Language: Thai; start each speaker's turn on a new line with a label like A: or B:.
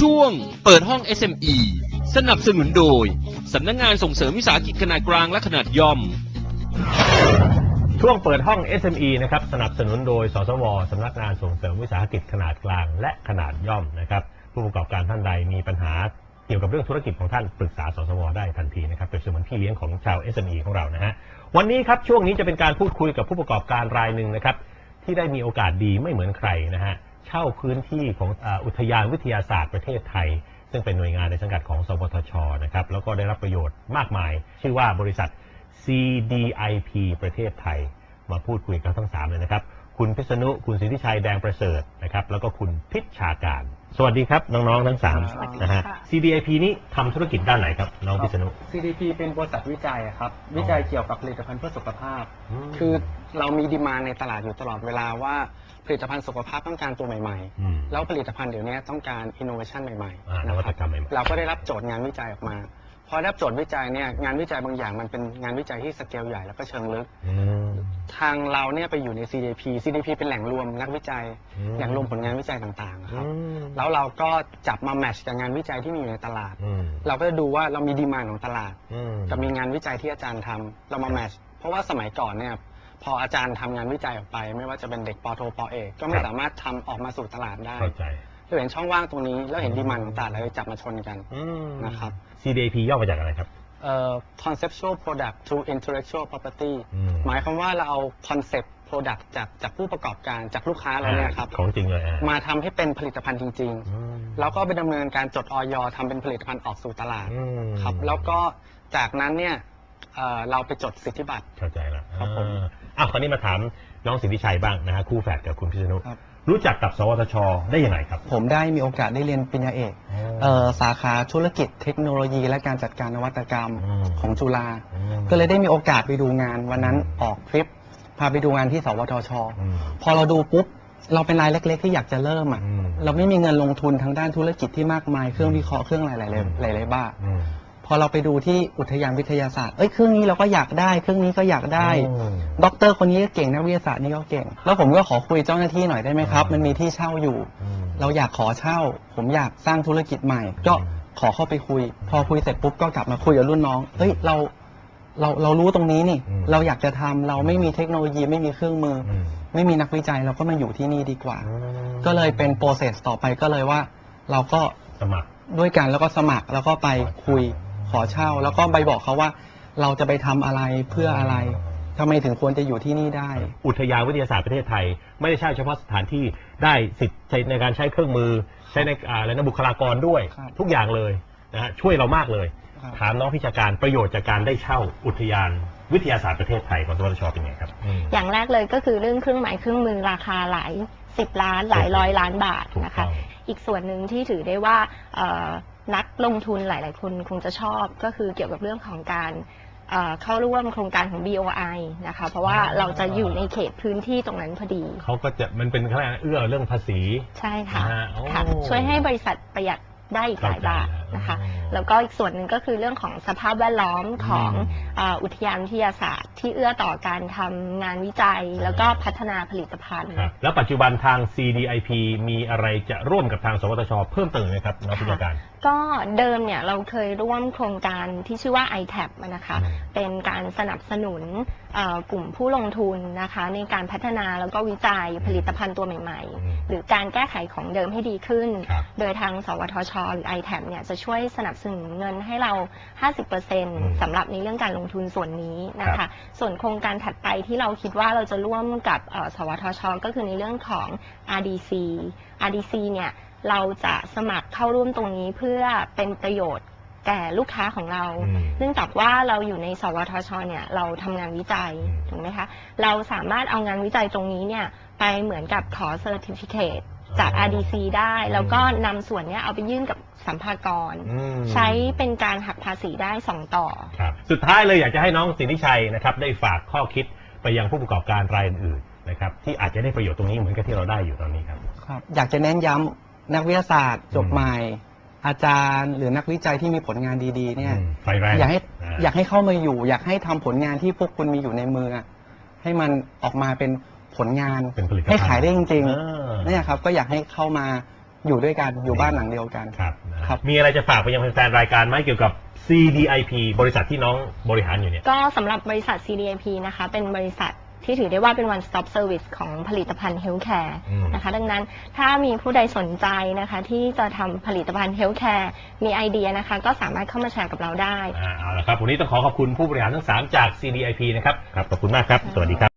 A: ช่วงเปิดห้อง SME สนับสนุนโดย สำนักงานส่งเสริมวิสาหกิจขนาดกลางและขนาดย่อม
B: ช่วงเปิดห้อง SME นะครับสนับสนุนโดย สสวสำนักงานส่งเสริมวิสาหกิจขนาดกลาง และขนาดย่อมนะครับ ผู้ประกอบการท่านใดมีปัญหาเกี่ยวกับเรื่องธุรกิจของท่านปรึกษา สสวได้ทันทีนะครับเป็นเสมือนพี่เลี้ยงของชาว SME ของเรานะฮะวันนี้ครับช่วงนี้จะเป็นการพูดคุยกับผู้ประกอบการรายหนึ่งนะครับที่ได้มีโอกาสดีไม่เหมือนใครนะฮะ เช่าพื้นที่ของอุทยานวิทยาศาสตร์ประเทศไทย ซึ่งเป็นหน่วยงานในสังกัดของ สวทชนะครับแล้วก็ได้รับประโยชน์มากมาย ชื่อว่าบริษัท CDIP ประเทศไทย มาพูดคุยกันทั้ง 3 เลยนะครับ คุณพิษณุ คุณสิทธิชัยแดงประเสริฐนะครับ แล้วก็คุณพิชชาการ สวัสดีครับ น้องๆ ทั้ง
C: สวัสดี
B: 3นะฮะ
C: ค่ะ
B: CDIP นี้ทำธุรกิจด้านไหนครับ น้องพิษณุ
C: CDP เป็นบริษัทวิจัยอะครับ วิจัยเกี่ยวกับผลิตภัณฑ์เพื่อสุขภาพ
B: อืม
C: คือเรามีดีมานในตลาดอยู่ตลอดเวลาว่าผลิตภัณฑ์สุขภาพต้องการตัวใหม่
B: อืม
C: ๆ แล้วผลิตภัณฑ์เดี๋ยวนี้ต้องการอินโนเวชันใหม่
B: อ่า
C: ๆ
B: นวั
C: นะค
B: ต
C: รับ
B: กรรมใหม่ๆ
C: เราก็ได้รับโจทย์งานวิจัยออกมา พอได้รับโจทย์วิจัยเนี่ยงานวิจัยบางอย่างมันเป็นงานวิจัยที่สเกลใหญ่แล้วก็เชิงลึก
B: อืม
C: ทางเราเนี่ยไปอยู่ใน CDP CDP เป็นแหล่งรวมนักวิจัย
B: อืม
C: แหล่งรวมผลงานวิจัยต่างๆอะครับ
B: อืม
C: แล้วเราก็จับมาแมทช์กับงานวิจัยที่มีอยู่ในตลาด
B: อืม
C: เราก็จะดูว่าเรามีดีมานของตลาด
B: อืม
C: กับมีงานวิจัยที่อาจารย์ทำเรามาแมทช์เพราะว่าสมัยก่อนเนี่ยพออาจารย์ทำงานวิจัยออกไป ไม่ว่าจะเป็นเด็กปอโทปอเอกก็ไม่
B: ครับ
C: สามารถทำออกมาสู่ตลาดได้
B: เข้าใจ
C: เราเห็นช่องว่างตรงนี้ แล้วเห็นดีมานของตลาดเราเลยจับมาชนกัน
B: อืม
C: นะครับ
B: CDIP ย่อมาจากอะไรครับ
C: เอ่อ conceptual product to intellectual property
B: อืม
C: หมายความว่าเราเอา concept product จากจากผู้ประกอบการจากลูกค้าเราเนี่ยครับ
B: ของจริงเลยอะ
C: มาทำให้เป็นผลิตภัณฑ์จริง
B: อืม
C: ๆ แล้วก็ไปดำเนินการจดออยทำเป็นผลิตภัณฑ์ออกสู่ตลาด
B: อืม
C: ครับ แล้วก็จากนั้นเนี่ยเอ่อเราไปจดสิทธิบัตร
B: เข้าใจแล้ว
C: ครับผม
B: อ่าอ้าวคราวนี้มาถามน้องสิทธิชัยบ้างนะฮะคู่แฝดกับคุณพิษณุ
C: ครับ
B: รู้จักกับ สวทช ได้ยังไงครับ
C: ผมได้มีโอกาสได้เรียนปริญญาเอกเอ่อสาขาธุรกิจเทคโนโลยี และการจัดการนวัตกรรม
B: อืม
C: ของจุฬา
B: อืม
C: ก็เลยได้มีโอกาสไปดูงานวันนั้น
B: อืม
C: ออกทริป พาไปดูงานที่สวทช
B: อืม
C: พอเราดูปุ๊บ เราเป็นรายเล็ก ๆ ที่อยากจะเริ่มอะ
B: อืม
C: เราไม่มีเงินลงทุนทางด้านธุรกิจที่มากมายเครื่องวิเคราะห์เครื่องหลายๆหลายๆหลายๆบ้าง
B: อืม
C: พอเราไปดูที่อุทยานวิทยาศาสตร์เอ้ยเครื่องนี้เราก็อยากได้เครื่องนี้ก็อยากได้
B: อืม
C: ด็อกเตอร์คนนี้ก็เก่งนักวิทยาศาสตร์นี่ก็เก่ง แล้วผมก็ขอคุยเจ้าหน้าที่หน่อยได้ไหมครับ
B: อืม
C: มันมีที่เช่าอยู่
B: อืม
C: เราอยากขอเช่า ผมอยากสร้างธุรกิจใหม่ ก็ขอเข้าไปคุย พอคุยเสร็จปุ๊บก็กลับมาคุยกับรุ่นน้อง เฮ้ยเราเราเรารู้ตรงนี้นี่
B: อืม
C: เราอยากจะทำเราไม่มีเทคโนโลยีไม่มีเครื่องมืออ
B: อืม
C: ไม่มีนักวิจัยเราก็มาอยู่ที่นี่ดีกว่า
B: อืม
C: ก็เลยเป็นโปรเซสต่อไปก็เลยว่า เราก็
B: สมัคร
C: ด้วยกันแล้วก็สมัครแล้วก็ไปคุย ขอเช่า แล้วก็ไปบอกเขาว่า เราจะไปทำอะไรเพื่ออะไรทำไมถึงควรจะอยู่ที่นี่ได้
B: อุทยานวิทยาศาสตร์ประเทศไทย ไม่ได้ใช้เฉพาะสถานที่ได้สิทธิ์ใช้ในการใช้เครื่องมือ ใช้ในอ่าและนบุคลากรด้วย
C: ครับ
B: ทุกอย่างเลยนะฮะช่วยเรามากเลย
C: ครับ
B: ถามน้องพิชาการประโยชน์จากการได้เช่าอุทยานวิทยาศาสตร์ประเทศไทยของสวทชเป็นไงครับอืม
D: อย่างแรกเลยก็คือเรื่องเครื่องหมายเครื่องมือราคาหลายสิบล้านหลายร้อยล้านบาท
B: ถูก
D: นะคะ
B: ต้อง
D: อีกส่วนหนึ่งที่ถือได้ว่าเอ่อ นักลงทุนหลาย ๆ คนคงจะชอบก็คือเกี่ยวกับเรื่องของการเอ่อเข้าร่วมโครงการของ BOI นะคะ เพราะว่าเราจะอยู่ในเขตพื้นที่ตรงนั้นพอดี
B: เขาก็จะมันเป็นเขาเรียกอะไรเอื้อเรื่องภาษี
D: ใช่ค่ะ
B: อ่าโอ้
D: ค่ะ ช่วยให้บริษัทประหยัดได้อีกหลายบาทนะคะ
B: อืม
D: แล้วก็อีกส่วนหนึ่งก็คือเรื่องของสภาพแวดล้อมของ
B: อืม
D: เอ่ออุทยานวิทยาศาสตร์ ที่เอื้อต่อการทำงานวิจัยแล้วก็พัฒนาผลิตภัณฑ์
B: ครับแล้วปัจจุบันทาง CDIP มีอะไรจะร่วมกับทางสวทช เพิ่มเติมไหมครับน้องพิชาการ
D: ก็เดิมเนี่ยเราเคยร่วมโครงการที่ชื่อว่า iTab อะนะคะ
B: อืม
D: เป็นการสนับสนุนเอ่อกลุ่มผู้ลงทุนนะคะ ในการพัฒนาแล้วก็วิจัยผลิตภัณฑ์ตัวใหม่
B: อืม
D: ๆหรือการแก้ไขของเดิมให้ดีขึ้น
B: ครับ
D: โดยทาง สวทช หรือ iTab เนี่ยจะช่วยสนับสนุนเงินให้เรา
B: ม
D: 50%สำหรับในเรื่องการลงทุนส่วนนี้นะ
B: ครั
D: คะ
B: บ
D: ส่วนโครงการถัดไปที่เราคิดว่าเราจะร่วมกับเอ่อสวทช ก็คือในเรื่องของ RDC RDC เนี่ย เราจะสมัครเข้าร่วมตรงนี้เพื่อเป็นประโยชน์แก่ลูกค้าของเรา
B: อืม
D: เนื่องจากว่าเราอยู่ในสวทชเนี่ยเราทำงานวิจัย
B: อืม
D: ถูกไหมคะ เราสามารถเอางานวิจัยตรงนี้เนี่ยไปเหมือนกับขอเซอร์ติฟิเคตจาก
B: อ๋อ
D: RDC ได้ แล้วก็
B: อืม
D: นำส่วนเนี้ยเอาไปยื่นกับสัมภากร
B: อืม
D: ใช้เป็นการหักภาษีได้สองต่อ
B: ครับสุดท้ายเลยอยากจะให้น้องสิทธิชัยนะครับได้ฝากข้อคิดไปยังผู้ประกอบการรายอื่นๆนะครับที่อาจจะได้ประโยชน์ตรงนี้เหมือนกับที่เราได้อยู่ตอนนี้ครับ
C: ครับอยากจะเน้นย้ำ นักวิทยาศาสตร์จบ
B: อืม
C: ใหม่ อาจารย์ หรือนักวิจัยที่มีผลงานดีๆ เนี่ย
B: อืมไฟแรง
C: อยากให้าอยากให้เข้ามาอยู่ อยากให้ทำผลงานที่พวกคุณมีอยู่ในมืออะให้มันออกมาเป็นผลงาน
B: เป็นผลิตภัณฑ์
C: ให้ขายได้จริง
B: เออ
C: ๆเนี่ยครับ ก็อยากให้เข้ามาอยู่ด้วยกันอยู่บ้านหลังเดียวกัน
B: ครับนะครับมีอะไรจะฝากไปยังแฟนๆรายการไหมเกี่ยวกับ CDIP บริษัทที่น้องบริหารอยู่เนี่ย
D: ก็สำหรับบริษัท CDIP นะคะ เป็นบริษัท ที่ถือได้ว่าเป็น one stop service ของผลิตภัณฑ์ healthcare
B: อืม
D: นะคะ ดังนั้นถ้ามีผู้ใดสนใจนะคะ ที่จะทำผลิตภัณฑ์ healthcare มีไอเดียนะคะ ก็สามารถเข้ามาแชร์กับเราได้
B: อ่าเอาละครับ วันนี้ต้องขอขอบคุณผู้บริหารทั้ง 3 จาก CDIP นะครับ ครับ ขอบคุณมากครับ สวัสดีครับ